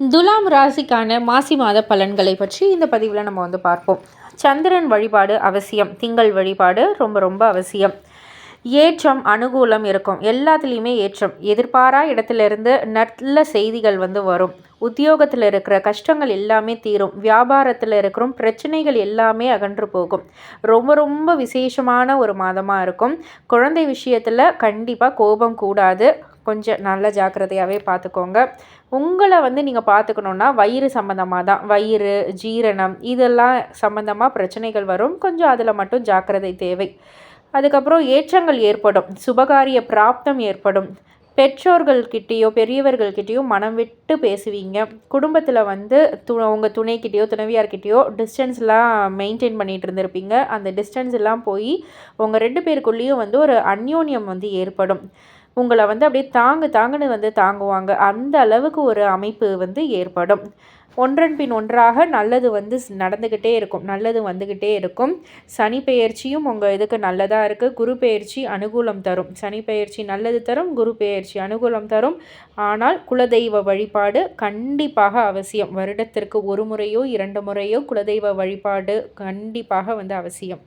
துலாம் ராசிக்கான மாசி மாத பலன்களை பற்றி இந்த பதிவில் நம்ம வந்து பார்ப்போம். சந்திரன் வழிபாடு அவசியம் திங்கள் வழிபாடு ரொம்ப ரொம்ப அவசியம். ஏற்றம் அனுகூலம் இருக்கும். எல்லாத்துலேயுமே ஏற்றம். எதிர்பாரா இடத்துலேருந்து நல்ல செய்திகள் வந்து வரும். உத்தியோகத்தில் இருக்கிற கஷ்டங்கள் எல்லாமே தீரும். வியாபாரத்தில் இருக்கிற பிரச்சனைகள் எல்லாமே அகன்று போகும். ரொம்ப ரொம்ப விசேஷமான ஒரு மாதமாக இருக்கும். குழந்தை விஷயத்தில் கண்டிப்பாக கோபம் கூடாது. கொஞ்சம் நல்ல ஜாக்கிரதையாகவே பார்த்துக்கோங்க உங்களை வந்து நீங்கள் பார்த்துக்கணுன்னா வயிறு சம்மந்தமாக தான் வயிறு ஜீரணம் இதெல்லாம் சம்மந்தமாக பிரச்சனைகள் வரும். கொஞ்சம் அதில் மட்டும் ஜாக்கிரதை தேவை. அதுக்கப்புறம் ஏற்றங்கள் ஏற்படும். சுபகாரிய பிராப்தம் ஏற்படும். பெற்றோர்கள்கிட்டேயோ பெரியவர்கள்கிட்டேயோ மனம் விட்டு பேசுவீங்க. குடும்பத்தில் வந்து து உங்கள் துணைக்கிட்டேயோ துணைவியார்கிட்டேயோ டிஸ்டன்ஸ்லாம் மெயின்டைன் பண்ணிகிட்டு இருந்திருப்பீங்க. அந்த டிஸ்டன்ஸ் எல்லாம் போய் உங்கள் ரெண்டு பேருக்குள்ளேயும் வந்து ஒரு அந்யோன்யம் வந்து ஏற்படும். உங்களை வந்து அப்படியே தாங்கு தாங்குன்னு வந்து தாங்குவாங்க. அந்த அளவுக்கு ஒரு அமைப்பு வந்து ஏற்படும். ஒன்றன் பின் ஒன்றாக நல்லது வந்து நடந்துக்கிட்டே இருக்கும். நல்லது வந்துக்கிட்டே இருக்கும். சனி பெயர்ச்சியும் உங்கள் இதுக்கு நல்லதாக இருக்குது குரு பெயர்ச்சி அனுகூலம் தரும். சனி பெயர்ச்சி நல்லது தரும் குரு பெயர்ச்சி அனுகூலம் தரும். ஆனால் குலதெய்வ வழிபாடு கண்டிப்பாக அவசியம். வருடத்திற்கு ஒரு முறையோ இரண்டு முறையோ குலதெய்வ வழிபாடு கண்டிப்பாக வந்து அவசியம்.